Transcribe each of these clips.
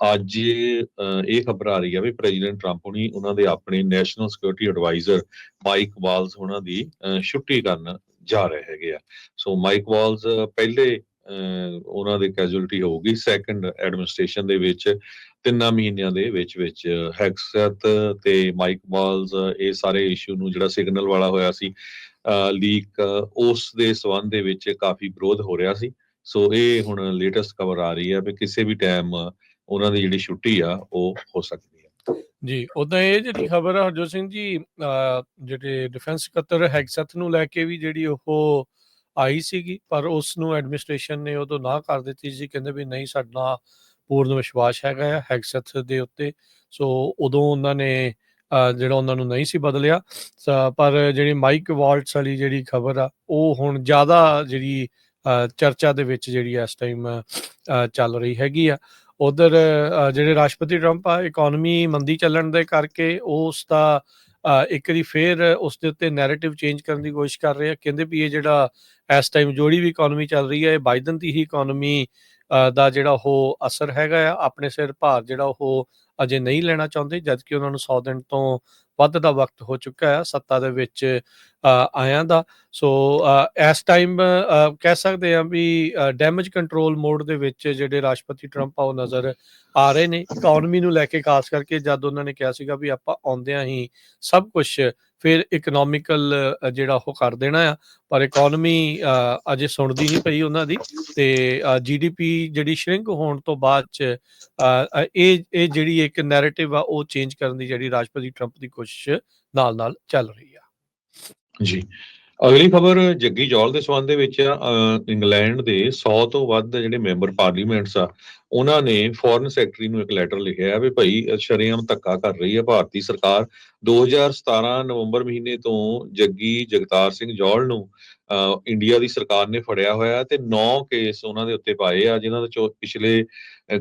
ਅੱਜ ਅ, ਇਹ ਖਬਰ ਆ ਰਹੀ ਹੈ ਵੀ ਪ੍ਰੈਜ਼ੀਡੈਂਟ ਟਰੰਪ ਹੁਣੀ ਉਹਨਾਂ ਦੇ ਆਪਣੇ national security adviser Mike Waltz ਉਹਨਾਂ ਦੀ ਛੁੱਟੀ ਕਰਨ ਜਾ ਰਹੇ ਹੈਗੇ ਆ। ਸੋ ਮਾਈਕ ਵਾਲਸ ਪਹਿਲੇ ਅ, ਉਹਨਾਂ ਦੇ ਕੈਜੂਅਲਟੀ ਹੋਊਗੀ ਸੈਕੰਡ ਐਡਮਿਨਿਸਟ੍ਰੇਸ਼ਨ ਦੇ ਵਿੱਚ ਤਿੰਨਾਂ ਮਹੀਨਿਆਂ ਦੇ ਵਿੱਚ ਵਿੱਚ ਹੈਕਸਤ ਤੇ ਮਾਈਕ ਵਾਲਸ ਇਹ ਸਾਰੇ ਇਸ਼ੂ ਨੂੰ ਜਿਹੜਾ ਸਿਗਨਲ ਵਾਲਾ ਹੋਇਆ ਸੀ ਲੀਕ ਉਸ ਦੇ ਸਬੰਧ ਦੇ ਵਿੱਚ ਕਾਫੀ ਵਿਰੋਧ ਹੋ ਰਿਹਾ ਸੀ। ਸੋ ਇਹ ਹੁਣ ਲੇਟੈਸਟ ਖਬਰ ਆ ਰਹੀ ਹੈ ਵੀ ਕਿਸੇ ਵੀ ਟਾਈਮ ਉਹਨਾਂ ਦੀ ਜਿਹੜੀ ਛੁੱਟੀ ਆ, ਉਹ ਹੋ ਸਕਦੀ ਹੈ ਜੀ ਉਦਾਂ ਇਹ ਜਿਹੜੀ ਖਬਰ ਆ, ਹਰਜੋਤ ਸਿੰਘ ਜੀ ਜਿਹੜੇ ਡਿਫੈਂਸ ਸਕੱਤਰ ਹੈਗਸਥ ਨੂੰ ਲੈ ਕੇ ਵੀ ਜਿਹੜੀ ਉਹ ਆਈ ਸੀਗੀ, ਪਰ ਉਸ ਨੂੰ ਐਡਮਿਨਿਸਟ੍ਰੇਸ਼ਨ ਨੇ ਉਦੋਂ ਨਾ ਕਰ ਦਿੱਤੀ ਸੀ, ਕਹਿੰਦੇ ਵੀ ਨਹੀਂ, ਸਾਡਾ ਪੂਰਨ ਵਿਸ਼ਵਾਸ ਹੈਗਾ ਆ ਹੈਗਸਥ ਦੇ ਉੱਤੇ। ਸੋ ਉਦੋਂ ਉਹਨਾਂ ਨੇ ਜਿਹੜਾ ਉਹਨਾਂ ਨੂੰ ਨਹੀਂ ਸੀ ਬਦਲਿਆ ਪਰ ਜਿਹੜੀ ਮਾਈਕ ਵਾਲਟਸ ਵਾਲੀ ਜਿਹੜੀ ਖਬਰ ਆ, ਉਹ ਹੁਣ ਜ਼ਿਆਦਾ ਜਿਹੜੀ ਚਰਚਾ ਦੇ ਵਿੱਚ ਜਿਹੜੀ ਇਸ ਟਾਈਮ ਚੱਲ ਰਹੀ ਹੈਗੀ ਆ। ਉਧਰ ਜਿਹੜੇ ਰਾਸ਼ਟਰਪਤੀ ਟਰੰਪ ਆ ਇਕਨੋਮੀ ਮੰਦੀ ਚੱਲਣ ਦੇ ਕਰਕੇ ਉਸ ਦਾ ਇੱਕ ਦੀ ਫੇਰ ਉਸ ਦੇ ਉੱਤੇ ਨੈਰੇਟਿਵ ਚੇਂਜ ਕਰਨ ਦੀ ਕੋਸ਼ਿਸ਼ ਕਰ ਰਹੇ ਆ। ਕਹਿੰਦੇ ਵੀ ਇਹ ਜਿਹੜਾ ਇਸ ਟਾਈਮ ਜੋੜੀ ਵੀ ਇਕਨੋਮੀ ਚੱਲ ਰਹੀ ਹੈ ਇਹ ਬਾਈਡਨ ਦੀ ਹੀ ਇਕਨੋਮੀ ਦਾ ਜਿਹੜਾ ਉਹ ਅਸਰ ਹੈਗਾ ਆ। ਆਪਣੇ ਸਿਰ ਭਾਰ ਜਿਹੜਾ ਉਹ ਅਜੇ ਨਹੀਂ ਲੈਣਾ ਚਾਹੁੰਦੇ ਜਦ ਕਿ ਉਹਨਾਂ ਨੂੰ 100 ਦਿਨ ਤੋਂ ਵੱਧ ਦਾ ਵਕਤ ਹੋ ਚੁੱਕਾ ਹੈ ਸੱਤਾ ਦੇ ਵਿੱਚ ਅ, ਆਇਆਂ ਦਾ। ਸੋ ਇਸ ਟਾਈਮ ਕਹਿ ਸਕਦੇ ਆ ਵੀ ਡੈਮੇਜ ਕੰਟਰੋਲ ਮੋਡ ਦੇ ਵਿੱਚ ਜਿਹੜੇ ਰਾਸ਼ਟਰਪਤੀ ਟਰੰਪ ਆ ਉਹ ਨਜ਼ਰ ਆ ਰਹੇ ਨੇ। ਇਕਨੋਮੀ ਨੂੰ ਲੈ ਕੇ ਖਾਸ ਕਰਕੇ ਜਦ ਉਹਨਾਂ ਨੇ ਕਿਹਾ ਸੀਗਾ ਵੀ ਆਪਾਂ ਆਉਂਦਿਆਂ ਹੀ ਸਭ ਕੁਝ ਫਿਰ ਇਕਨੋਮਿਕਲ ਜਿਹੜਾ ਉਹ ਕਰ ਦੇਣਾ ਆ। ਪਰ ਇਕਨੋਮੀ ਅਜੇ ਸੁਣਦੀ ਨਹੀਂ ਪਈ ਉਹਨਾਂ ਦੀ ਤੇ ਜੀਡੀਪੀ ਜਿਹੜੀ ਸ਼ਰਿੰਕ ਹੋਣ ਤੋਂ ਬਾਅਦ ਚ ਇਹ ਇਹ ਜਿਹੜੀ ਇੱਕ ਨੈਰੇਟਿਵ ਆ, ਉਹ ਚੇਂਜ ਕਰਨ ਦੀ ਜਿਹੜੀ ਰਾਸ਼ਟਰਪਤੀ ਟਰੰਪ ਦੀ ਕੋਸ਼ਿਸ਼ ਨਾਲ ਨਾਲ ਚੱਲ ਰਹੀ ਆ। ਜੀ। ਅਗਲੀ ਖਬਰ ਜੱਗੀ ਜੌਲ ਦੇ ਸਬੰਧ ਦੇ ਵਿੱਚ ਇੰਗਲੈਂਡ ਦੇ 100 ਤੋਂ ਵੱਧ ਜਿਹੜੇ ਮੈਂਬਰ ਪਾਰਲੀਮੈਂਟਸ ਆ ਉਹਨਾਂ ਨੇ ਫੋਰਨ ਸੈਕਟਰੀ ਨੂੰ ਇੱਕ ਲੈਟਰ ਲਿਖਿਆ ਵੀ ਭਾਈ ਸ਼ਰੇਆਮ ਧੱਕਾ ਕਰ ਰਹੀ ਹੈ ਭਾਰਤੀ ਸਰਕਾਰ। 2017 ਨਵੰਬਰ ਮਹੀਨੇ ਤੋਂ ਜੱਗੀ ਜਗਤਾਰ ਸਿੰਘ ਜੌਲ ਨੂੰ ਅ, ਇੰਡੀਆ ਦੀ ਸਰਕਾਰ ਨੇ ਫੜਿਆ ਹੋਇਆ ਤੇ 9 ਕੇਸ ਉਹਨਾਂ ਦੇ ਉੱਤੇ ਪਾਏ ਆ ਜਿਨ੍ਹਾਂ ਦੇ ਪਿਛਲੇ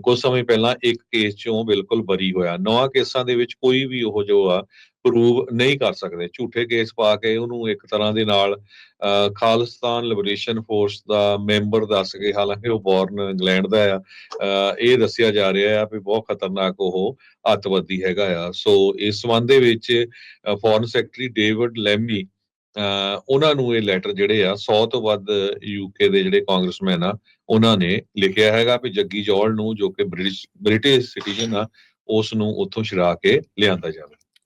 ਕੁਝ ਸਮੇਂ ਪਹਿਲਾਂ ਇੱਕ ਕੇਸ ਚੋਂ ਬਿਲਕੁਲ ਬਰੀ ਹੋਇਆ। ਨੌਂ ਕੇਸਾਂ ਦੇ ਵਿੱਚ ਕੋਈ ਵੀ ਉਹ ਜੋ ਆ ਪ੍ਰੂਵ ਨਹੀਂ ਕਰ ਸਕਦੇ। ਝੂਠੇ ਕੇਸ ਪਾ ਕੇ ਉਹਨੂੰ ਇੱਕ ਤਰ੍ਹਾਂ ਦੇ ਨਾਲ ਅ, ਖਾਲਿਸਤਾਨ ਲਿਬਰੇਸ਼ਨ ਫੋਰਸ ਦਾ ਮੈਂਬਰ ਦੱਸ ਕੇ ਹਾਲਾਂਕਿ ਉਹ ਬੌਰਨ ਇੰਗਲੈਂਡ ਦਾ ਆ ਇਹ ਦੱਸਿਆ ਜਾ ਰਿਹਾ ਆ ਵੀ ਬਹੁਤ ਖਤਰਨਾਕ ਉਹ ਅੱਤਵਾਦੀ ਹੈਗਾ ਆ। ਸੋ ਇਸ ਸੰਬੰਧ ਦੇ ਵਿੱਚ ਫੋਰਨ ਸੈਕਟਰੀ ਡੇਵਿਡ ਲੈਮੀ ਅ, ਉਹਨਾਂ ਨੂੰ ਇਹ ਲੈਟਰ ਜਿਹੜੇ ਆ 100 ਤੋਂ ਵੱਧ ਯੂਕੇ ਦੇ ਜਿਹੜੇ ਕਾਂਗਰਸਮੈਨ ਆ ਉਹਨਾਂ ਨੇ ਲਿਖਿਆ ਹੈਗਾ ਵੀ ਜੱਗੀ ਜੌਲ ਨੂੰ ਜੋ ਕਿ ਬ੍ਰਿਟਿਸ਼ ਬ੍ਰਿਟਿਸ਼ ਸਿਟੀਜ਼ਨ ਆ ਉਸ ਨੂੰ ਉੱਥੋਂ ਛੁਡਾ ਕੇ ਲਿਆਂਦਾ ਜਾਵੇ।